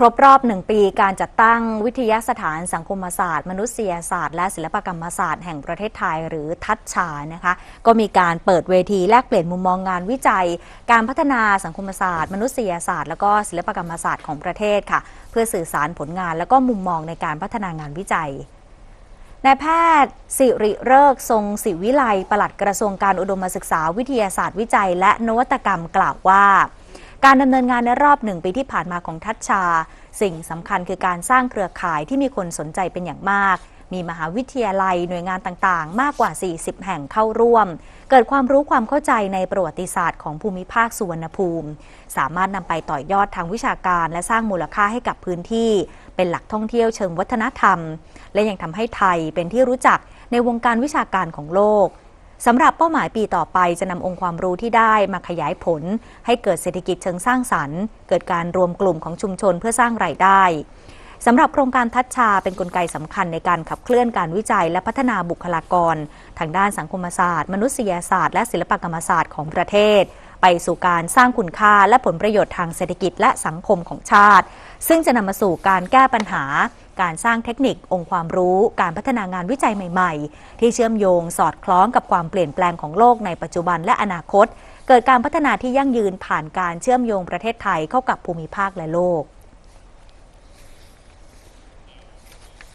ครบรอบหนึ่งปีการจัดตั้งวิทยาสถานสังคมศาสตร์ มนุษยศาสตร์ และศิลปกรรมศาสตร์แห่งประเทศไทยหรือทัชชานะคะ ก็มีการเปิดเวทีแลกเปลี่ยนมุมมองงานวิจัย การพัฒนาสังคมศาสตร์ มนุษยศาสตร์ และก็ศิลปกรรมศาสตร์ของประเทศค่ะ เพื่อสื่อสารผลงานและก็มุมมองในการพัฒนางานวิจัยนายแพทย์สิริเริกทรงศิวิไลปลัดกระทรวงการอุดมศึกษาวิทยาศาสตร์วิจัย และนวัตกรรมกล่าวว่า การดำเนินงานในรอบหนึ่งปีที่ผ่านมาของทัชชา สิ่งสำคัญคือการสร้างเครือข่ายที่มีคนสนใจเป็นอย่างมาก มีมหาวิทยาลัยหน่วยงานต่างๆ มากกว่า 40 แห่งเข้าร่วม เกิดความรู้ความเข้าใจในประวัติศาสตร์ของภูมิภาคสุวรรณภูมิ สามารถนำไปต่อยอดทางวิชาการและสร้างมูลค่าให้กับพื้นที่ เป็นหลักท่องเที่ยวเชิงวัฒนธรรม และยังทำให้ไทยเป็นที่รู้จักในวงการวิชาการของโลก สำหรับเป้าหมายปีต่อไปจะนำองค์ความรู้ที่ได้มาขยายผล ให้เกิดเศรษฐกิจเชิงสร้างสรรค์ เกิดการรวมกลุ่มของชุมชนเพื่อสร้างรายได้สำหรับโครงการทัชชาเป็นนกลไกสำคัญในการขับเคลื่อนการวิจัยและพัฒนาบุคลากร ทางด้านสังคมศาสตร์ มนุษยศาสตร์และศิลปกรรมศาสตร์ของประเทศ ไปสู่การสร้างคุณค่าและผลประโยชน์ทางเศรษฐกิจและสังคมของชาติ ซึ่งจะนำมาสู่การแก้ปัญหา การสร้างเทคนิค องค์ความรู้ การพัฒนางานวิจัยใหม่ๆ ที่เชื่อมโยงสอดคล้องกับความเปลี่ยนแปลงของโลกในปัจจุบันและอนาคต เกิดการพัฒนาที่ยั่งยืนผ่านการเชื่อมโยงประเทศไทยเข้ากับภูมิภาคและโลก